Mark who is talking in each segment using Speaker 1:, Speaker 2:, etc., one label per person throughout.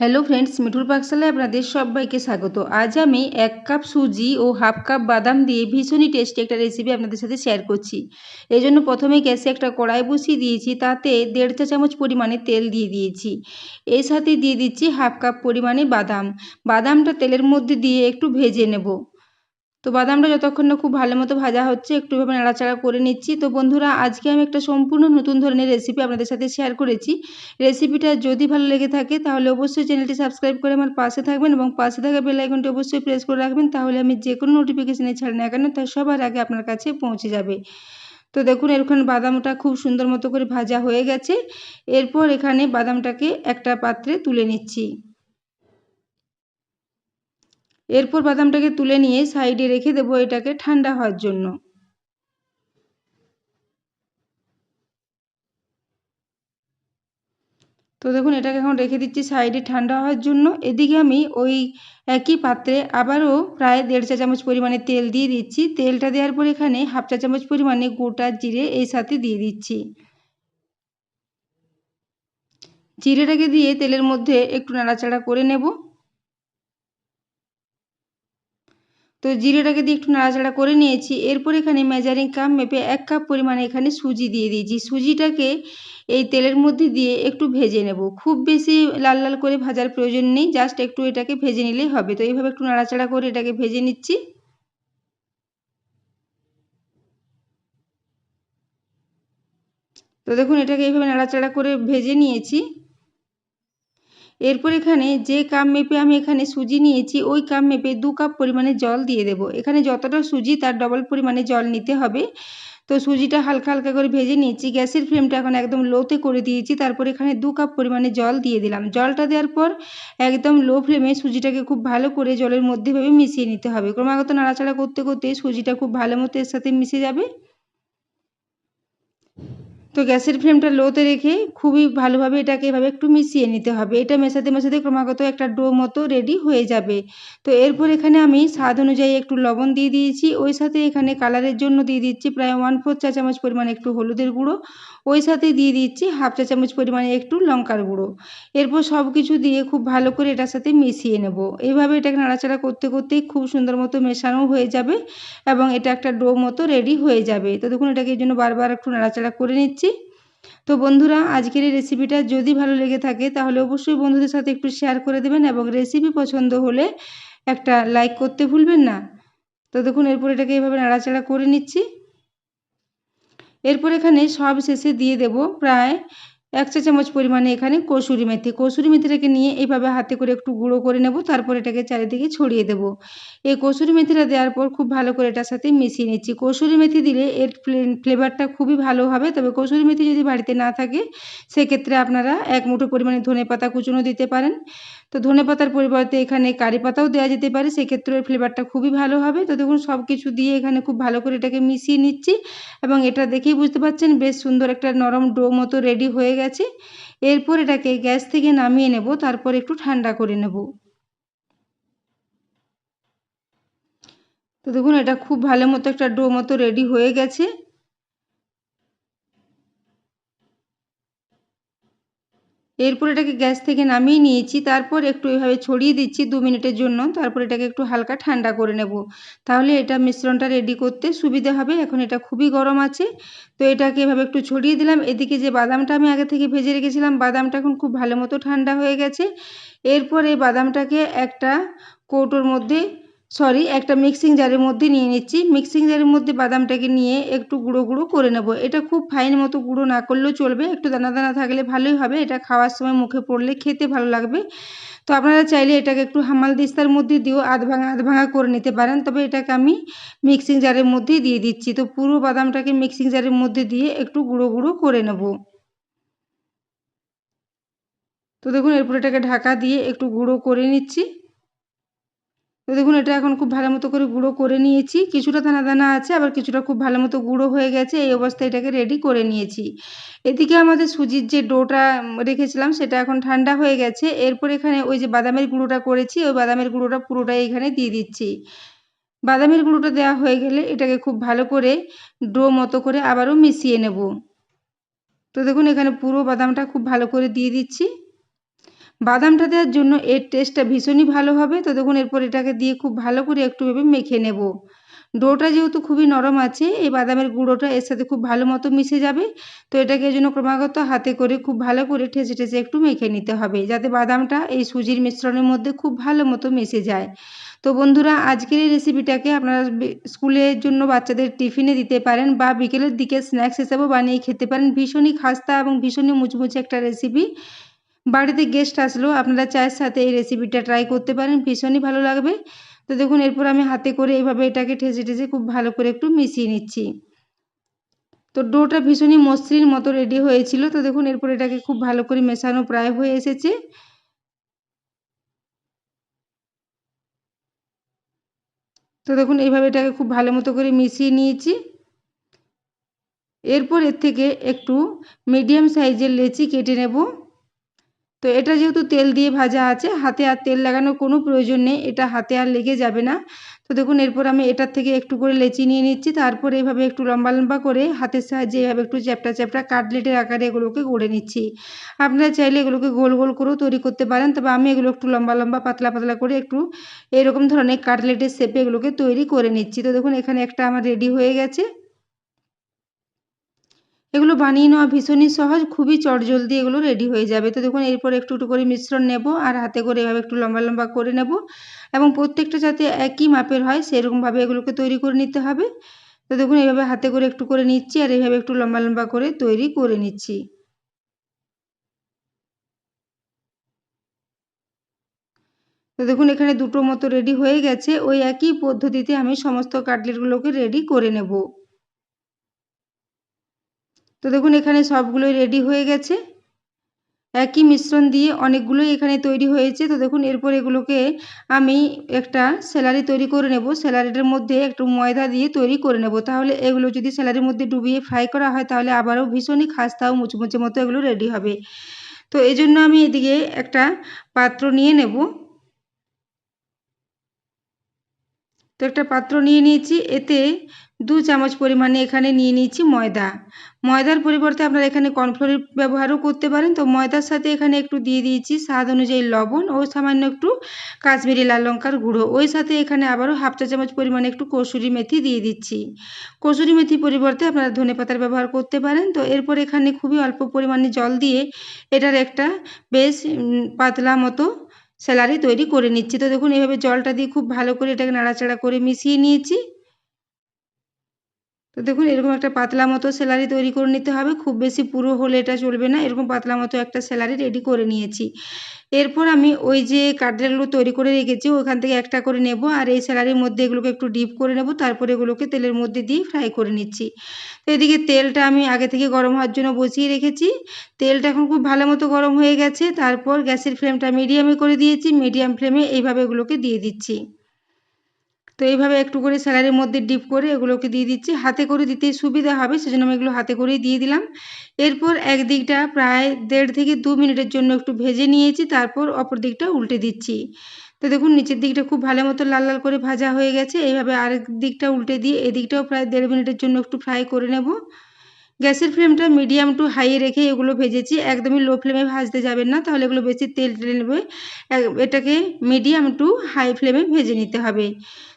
Speaker 1: Hello friends মিঠুর পাকশালায় আপনাদের সবাইকে স্বাগত আজ আমি এক কাপ সুজি ও হাফ কাপ বাদাম দিয়ে ভীষণই টেস্টি একটা রেসিপি আপনাদের সাথে শেয়ার করছি এই জন্য প্রথমে গ্যাসে একটা কড়াই বসিয়ে দিয়েছি তাতে দেড় চা চামচ পরিমাণে তেল দিয়ে দিয়েছি এর সাথে দিয়ে দিচ্ছি হাফ কাপ পরিমাণে বাদাম বাদামটা তেলের মধ্যে দিয়ে একটু ভেজে নেব তো বাদামটা যতক্ষণ না খুব ভালো মতো ভাজা হচ্ছে, একটু এভাবে নাড়াচাড়া করে নিচ্ছি। তো বন্ধুরা, আজকে আমি একটা সম্পূর্ণ নতুন ধরনের রেসিপি আপনাদের সাথে শেয়ার করেছি। রেসিপিটা যদি ভালো লেগে থাকে, তাহলে অবশ্যই চ্যানেলটি সাবস্ক্রাইব করে আমার পাশে থাকবেন এবং পাশে থাকা বেল আইকনটি অবশ্যই প্রেস করে রাখবেন, তাহলে আমি যে কোনো নোটিফিকেশানে ছাড়ি না কেন তার সবার আগে আপনার কাছে পৌঁছে যাবে। তো দেখুন এরকম বাদামটা খুব সুন্দর মতো করে ভাজা হয়ে গেছে। এরপর এখানে বাদামটাকে একটা পাত্রে তুলে নিচ্ছি। এরপর বাদামটাকে তুলে নিয়ে সাইডে রেখে দেবো এটাকে ঠান্ডা হওয়ার জন্য। তো দেখুন, এটাকে এখন রেখে দিচ্ছি সাইডে ঠান্ডা হওয়ার জন্য। এদিকে আমি ওই একই পাত্রে আবারও প্রায় দেড় চা চামচ পরিমাণে তেল দিয়ে দিচ্ছি। তেলটা দেওয়ার পর এখানে হাফ চা চামচ পরিমাণে গোটা জিরে এই সাথে দিয়ে দিচ্ছি। জিরেটাকে দিয়ে তেলের মধ্যে একটু নাড়াচাড়া করে নেব। তো জিরেটাকে দিয়ে একটু নাড়াচাড়া করে নিয়েছি। এরপর এখানে মেজারিং কাপ মেপে এক কাপ পরিমাণে এখানে সুজি দিয়ে দিয়েছি। সুজিটাকে এই তেলের মধ্যে দিয়ে একটু ভেজে নেব। খুব বেশি লাল লাল করে ভাজার প্রয়োজন নেই জাস্ট একটু এটাকে ভেজে নিলেই হবে। তো এইভাবে একটু নাড়াচাড়া করে এটাকে ভেজে নিচ্ছি। তো দেখুন, এটাকে এইভাবে নাড়াচাড়া করে ভেজে নিয়েছি। এরপর এখানে যে কাপ মেপে আমি এখানে সুজি নিয়েছি, ওই কাপ মেপে দু কাপ পরিমাণে জল দিয়ে দেব। এখানে যতটা সুজি তার ডবল পরিমাণে জল নিতে হবে। তো সুজিটা হালকা হালকা করে ভেজে নিয়েছি, গ্যাসের ফ্লেমটা এখন একদম লোতে করে দিয়েছি, তারপর এখানে দু কাপ পরিমাণে জল দিয়ে দিলাম। জলটা দেওয়ার পর একদম লো ফ্লেমে সুজিটাকে খুব ভালো করে জলের মধ্যে ভেবে মিশিয়ে নিতে হবে। ক্রমাগত নাড়াচাড়া করতে করতে সুজিটা খুব ভালো মতো এর সাথে মিশে যাবে। তো গ্যাসের ফ্লেমটা লোতে রেখে খুবই ভালোভাবে এটাকে এভাবে একটু মিশিয়ে নিতে হবে। এটা মেশাতে মেশাতে ক্রমাগত একটা ডো মতো রেডি হয়ে যাবে। তো এরপর এখানে আমি স্বাদ অনুযায়ী একটু লবণ দিয়ে দিয়েছি। ওই সাথে এখানে কালারের জন্য দিয়ে দিচ্ছি প্রায় ওয়ান ফোর চা চামচ পরিমাণ একটু হলুদের গুঁড়ো ওই সাথে দিয়ে দিচ্ছি হাফ চা চামচ পরিমাণে একটু লঙ্কার গুঁড়ো। এরপর সব কিছু দিয়ে খুব ভালো করে এটার সাথে মিশিয়ে নেব। এইভাবে এটাকে নাড়াচাড়া করতে করতেই খুব সুন্দর মতো মেশানো হয়ে যাবে এবং এটা একটা ডো মতো রেডি হয়ে যাবে। তো দেখুন, এটাকে এই জন্য বারবার একটু নাড়াচাড়া করে নিচ্ছি। তো বন্ধুরা, আজকের এই রেসিপিটা যদি ভালো লেগে থাকে, তাহলে অবশ্যই বন্ধুদের সাথে একটু শেয়ার করে দেবেন এবং রেসিপি পছন্দ হলে একটা লাইক করতে ভুলবেন না। তো দেখুন, এরপর এটাকে এভাবে নাড়াচাড়া করে নিচ্ছি। এরপর এখানে সব শেষে দিয়ে দেব প্রায় এক চা চামচ পরিমাণে এখানে কসুরি মেথি। কসুরি মেথিটাকে নিয়ে এইভাবে হাতে করে একটু গুঁড়ো করে নেব, তারপর এটাকে চারিদিকে ছড়িয়ে দেব। এই কসুরি মেথিটা দেওয়ার পর খুব ভালো করে এটার সাথে মিশিয়ে নিচ্ছি। কসুরি মেথি দিলে এর ফ্লেভারটা খুবই ভালো হবে, তবে কসুরি মেথি যদি বাড়িতে না থাকে, সেক্ষেত্রে আপনারা এক মুঠো পরিমাণে ধনে পাতা কুচুনো দিতে পারেন। তো ধনে পাতার পরিবর্তে এখানে কারি পাতাও দেওয়া যেতে পারে সেক্ষেত্রে ওই ফ্লেভারটা খুবই ভালো হবে। তো দেখুন সব কিছু দিয়ে এখানে খুব ভালো করে এটাকে মিশিয়ে নিচ্ছি এবং এটা দেখেই বুঝতে পারছেন, বেশ সুন্দর একটা নরম ডো মতো রেডি হয়ে গেছে। এরপর এটাকে গ্যাস থেকে নামিয়ে নেব, তারপর একটু ঠান্ডা করে নেব। তো দেখুন, এটা খুব ভালো মতো একটা ডো মতো রেডি হয়ে গেছে। এরপর এটাকে গ্যাস থেকে নামিয়ে নিয়েছি, তারপর একটু এভাবে ছড়িয়ে দিচ্ছি দু মিনিটের জন্য, তারপর এটাকে একটু হালকা ঠান্ডা করে নেব। তাহলে এটা মিশ্রণটা রেডি করতে সুবিধে হবে, এখন এটা খুবই গরম আছে, তো এটাকে এভাবে একটু ছড়িয়ে দিলাম। এদিকে যে বাদামটা আমি আগে থেকে ভেজে রেখেছিলাম, বাদামটা এখন খুব ভালো মতো ঠান্ডা হয়ে গেছে। এরপর এই বাদামটাকে একটা কৌটোর মধ্যে সরি একটা মিক্সিং জারের মধ্যে নিয়ে নিচ্ছি। মিক্সিং জারের মধ্যে বাদামটাকে নিয়ে একটু গুঁড়ো গুঁড়ো করে নেব। এটা খুব ফাইন মতো গুঁড়ো না করলেও চলবে। একটু দানা দানা থাকলে ভালোই হবে। এটা খাওয়ার সময় মুখে পড়লে খেতে ভালো লাগবে। তো আপনারা চাইলে এটাকে একটু হামাল দিস্তার মধ্যে দিয়েও আধ ভাঙা আধ ভাঙা করে নিতে পারেন। তবে এটাকে আমি মিক্সিং জারের মধ্যেই দিয়ে দিচ্ছি। তো পুরো বাদামটাকে মিক্সিং জারের মধ্যে দিয়ে একটু গুঁড়ো গুঁড়ো করে নেব। তো দেখুন, এরপর এটাকে ঢাকা দিয়ে একটু গুঁড়ো করে নিচ্ছি। তো দেখুন, এটা এখন খুব ভালো মতো করে গুঁড়ো করে নিয়েছি। কিছুটা দানা দানা আছে, আবার কিছুটা খুব ভালো মতো গুঁড়ো হয়ে গেছে, এই অবস্থায় এটাকে রেডি করে নিয়েছি। এদিকে আমাদের সুজির যে ডোটা রেখেছিলাম, সেটা এখন ঠান্ডা হয়ে গেছে। এরপর এখানে ওই যে বাদামের গুঁড়োটা করেছি, ওই বাদামের গুঁড়োটা পুরোটাই এখানে দিয়ে দিচ্ছি। বাদামের গুঁড়োটা দেওয়া হয়ে গেলে এটাকে খুব ভালো করে ডো মতো করে আবারও মিশিয়ে নেব। তো দেখুন, এখানে পুরো বাদামটা খুব ভালো করে দিয়ে দিচ্ছি। বাদামটা দেওয়ার জন্য এর টেস্টটা ভীষণই ভালো হবে। তো দেখুন, এরপর এটাকে দিয়ে খুব ভালো করে একটু ভেবে মেখে নেব। ডোটা যেহেতু খুবই নরম আছে, এই বাদামের গুঁড়োটা এর সাথে খুব ভালো মতো মিশে যাবে। তো এটাকে এই জন্য ক্রমাগত হাতে করে খুব ভালো করে ঠেসে ঠেসে একটু মেখে নিতে হবে, যাতে বাদামটা এই সুজির মিশ্রণের মধ্যে খুব ভালো মতো মিশে যায়। তো বন্ধুরা, আজকের এই রেসিপিটাকে আপনারা স্কুলের জন্য বাচ্চাদের টিফিনে দিতে পারেন বা বিকেলের দিকে স্ন্যাক্স হিসেবেও বানিয়ে খেতে পারেন। ভীষণই খাস্তা এবং ভীষণই মুচমুচে একটা রেসিপি। বাড়িতে গেস্ট আসলেও আপনারা চায়ের সাথে এই রেসিপিটা ট্রাই করতে পারেন, ভীষণই ভালো লাগবে। তো দেখুন, এরপর আমি হাতে করে এইভাবে এটাকে ঠেসে ঠেসে খুব ভালো করে একটু মিশিয়ে নিচ্ছি। তো ডোটা ভীষণই মসৃণ মতো রেডি হয়েছিল। তো দেখুন, এরপর এটাকে খুব ভালো করে মেশানো প্রায় হয়ে এসেছে। তো দেখুন, এইভাবে এটাকে খুব ভালো মতো করে মিশিয়ে নিয়েছি। এরপর এর থেকে একটু মিডিয়াম সাইজের লেচি কেটে নেব। তো এটা যেহেতু তেল দিয়ে ভাজা আছে, হাতে আর তেল লাগানোর কোনো প্রয়োজন নেই, এটা হাতে আর লেগে যাবে না। তো দেখুন, এরপর আমি এটার থেকে একটু করে লেচি নিয়ে নিচ্ছি, তারপর এভাবে একটু লম্বা লম্বা করে হাতের সাহায্যে এভাবে একটু চ্যাপটা চ্যাপটা কাটলেটের আকারে এগুলোকে গড়ে নিচ্ছি। আপনারা চাইলে এগুলোকে গোল গোল করেও তৈরি করতে পারেন, তবে আমি এগুলো একটু লম্বা লম্বা পাতলা পাতলা করে একটু এরকম ধরনের কাটলেটের শেপে এগুলোকে তৈরি করে নিচ্ছি। তো দেখুন, এখানে একটা আমার রেডি হয়ে গেছে। এগুলো বানিয়ে নেওয়া ভীষণই সহজ, খুবই চটজলদি এগুলো রেডি হয়ে যাবে। তো দেখুন, এরপর একটু একটু করে মিশ্রণ নেব আর হাতে করে এভাবে একটু লম্বা লম্বা করে নেব এবং প্রত্যেকটা যাতে একই মাপের হয় সেরকমভাবে এগুলোকে তৈরি করে নিতে হবে। তো দেখুন এইভাবে হাতে করে একটু করে নিচ্ছি আর এভাবে একটু লম্বা লম্বা করে তৈরি করে নিচ্ছি। তো দেখুন, এখানে দুটো মতো রেডি হয়ে গেছে। ওই একই পদ্ধতিতে আমি সমস্ত কাটলেটগুলোকে রেডি করে নেব। তো দেখুন, এখানে সবগুলোই রেডি হয়ে গেছে। একই মিশ্রণ দিয়ে অনেকগুলোই এখানে তৈরি হয়েছে। তো দেখুন, এরপর এগুলোকে আমি একটা স্যালারি তৈরি করে নেব। স্যালারিটার মধ্যে একটু ময়দা দিয়ে তৈরি করে নেব। তাহলে এগুলো যদি স্যালারির মধ্যে ডুবিয়ে ফ্রাই করা হয়, তাহলে আবারও ভীষণই খাস্তা ও মুচমুচে মতো এগুলো রেডি হবে। তো এই জন্য আমি এদিকে একটা পাত্র নিয়ে নেব। তো একটা পাত্র নিয়ে নিয়েছি। এতে দু চামচ পরিমাণে এখানে নিয়ে নিয়েছি ময়দা। ময়দার পরিবর্তে আপনারা এখানে কর্নফ্লোরের ব্যবহারও করতে পারেন। তো ময়দার সাথে এখানে একটু দিয়ে দিয়েছি স্বাদ অনুযায়ী লবণ ও সামান্য একটু কাশ্মীরি লাল লঙ্কার গুঁড়ো। ওই সাথে এখানে আবারও হাফ চা চামচ পরিমাণে একটু কসুরি মেথি দিয়ে দিচ্ছি। কসুরি মেথি পরিবর্তে আপনারা ধনে পাতার ব্যবহার করতে পারেন। তো এরপর এখানে খুবই অল্প পরিমাণে জল দিয়ে এটার একটা বেশ পাতলা মতো স্যালারি তৈরি করে নিচ্ছি। তো দেখুন, এভাবে জলটা দিয়ে খুব ভালো করে এটাকে নাড়াচাড়া করে মিশিয়ে নিয়েছি। তো দেখুন, এরকম একটা পাতলা মতো স্যালারি তৈরি করে নিতে হবে। খুব বেশি পুরো হলে এটা চলবে না। এরকম পাতলা মতো একটা স্যালারি রেডি করে নিয়েছি। এরপর আমি ওই যে কাঠগুলো তৈরি করে রেখেছি, ওখান থেকে একটা করে নেব আর এই স্যালারির মধ্যে এগুলোকে একটু ডিপ করে নেব। তারপরে এগুলোকে তেলের মধ্যে দিয়ে ফ্রাই করে নিচ্ছি। তো এদিকে তেলটা আমি আগে থেকে গরম হওয়ার জন্য বসিয়ে রেখেছি। তেলটা এখন খুব ভালো মতো গরম হয়ে গেছে। তারপর গ্যাসের ফ্লেমটা মিডিয়ামে করে দিয়েছি। মিডিয়াম ফ্লেমে এইভাবে এগুলোকে দিয়ে দিচ্ছি। তো এইভাবে একটু করে স্যালারির মধ্যে ডিপ করে এগুলোকে দিয়ে দিচ্ছি। হাতে করে দিতে সুবিধা হবে, সেজন্য আমি এগুলো হাতে করেই দিয়ে দিলাম। এরপর এক দিকটা প্রায় দেড় থেকে দু মিনিটের জন্য একটু ভেজে নিয়েছি, তারপর অপর দিকটা উল্টে দিচ্ছি। তো দেখুন, নিচের দিকটা খুব ভালো মতো লাল লাল করে ভাজা হয়ে গেছে। এইভাবে আরেক দিকটা উল্টে দিয়ে এদিকটাও প্রায় দেড় মিনিটের জন্য একটু ফ্রাই করে নেব। গ্যাসের ফ্লেমটা মিডিয়াম টু হাইয়ে রেখে এগুলো ভেজেছি। একদমই লো ফ্লেমে ভাজতে যাবেন না, তাহলে এগুলো বেশি তেল টেলে নেবে। এটাকে মিডিয়াম টু হাই ফ্লেমে ভেজে নিতে হবে।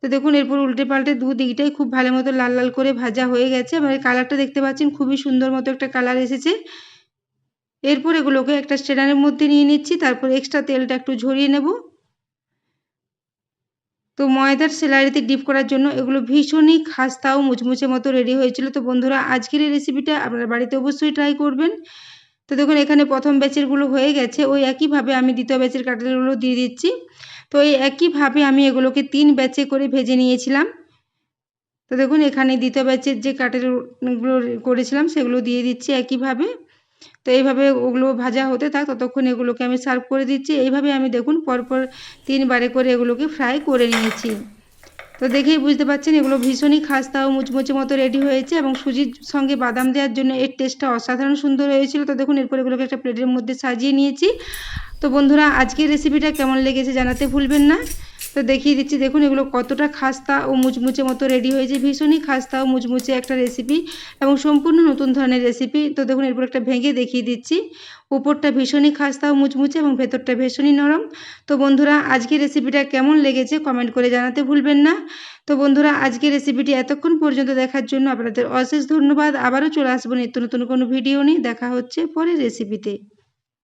Speaker 1: তো দেখুন, এরপর উল্টে পাল্টে দু দিকটাই খুব ভালো মতো লাল লাল করে ভাজা হয়ে গেছে। এবার কালারটা দেখতে পাচ্ছেন, খুবই সুন্দর মতো একটা কালার এসেছে। এরপর এগুলোকে একটা স্ট্রেনারের মধ্যে নিয়ে নিচ্ছি, তারপর এক্সট্রা তেলটা একটু ঝরিয়ে নেব। তো ময়দার স্যালারিতে ডিপ করার জন্য এগুলো ভীষণই খাস্তা ও মুচমুচে মতো রেডি হয়েছিল। তো বন্ধুরা, আজকের এই রেসিপিটা আপনারা বাড়িতে অবশ্যই ট্রাই করবেন। তো দেখুন, এখানে প্রথম ব্যাচেরগুলো হয়ে গেছে। ওই একইভাবে আমি দ্বিতীয় ব্যাচের কাটারগুলো দিয়ে দিচ্ছি। তো এই একইভাবে আমি এগুলোকে তিন ব্যাচে করে ভেজে নিয়েছিলাম। তো দেখুন, এখানে দ্বিতীয় ব্যাচের যে কাটারগুলো করেছিলাম, সেগুলো দিয়ে দিচ্ছি একইভাবে। তো এইভাবে ওগুলো ভাজা হতে থাক, ততক্ষণ এগুলোকে আমি সার্ভ করে দিচ্ছি। এইভাবে আমি দেখুন পরপর তিনবারে করে এগুলোকে ফ্রাই করে নিয়েছি। তো দেখেই বুঝতে পারছেন এগুলো ভীষণই খাস্তা ও মুচমুচে মতো রেডি হয়েছে এবং সুজির সঙ্গে বাদাম দেওয়ার জন্য এর টেস্টটা অসাধারণ সুন্দর হয়েছিল। তো দেখুন, এরপর এগুলোকে একটা প্লেটের মধ্যে সাজিয়ে নিয়েছি। তো বন্ধুরা, আজকের রেসিপিটা কেমন লেগেছে জানাতে ভুলবেন না। তো দেখিয়ে দিচ্ছি, দেখুন এগুলো কতটা খাস্তা ও মুচমুচে মতো রেডি হয়েছে, ভীষণই খাস্তা ও মুচমুচে একটা রেসিপি এবং সম্পূর্ণ নতুন ধরনের রেসিপি তো দেখুন, এরপর একটা ভেঙে দেখিয়ে দিচ্ছি। উপরটা ভীষণই খাস্তা ও মুচমুচে এবং ভেতরটা ভীষণই নরম। তো বন্ধুরা, আজকের রেসিপিটা কেমন লেগেছে কমেন্ট করে জানাতে ভুলবেন না। তো বন্ধুরা, আজকের রেসিপিটি এতক্ষণ পর্যন্ত দেখার জন্য আপনাদের অশেষ ধন্যবাদ। আবারও চলে আসব নিত্য নতুন কোনো ভিডিও নিয়ে। দেখা হচ্ছে পরের রেসিপিতে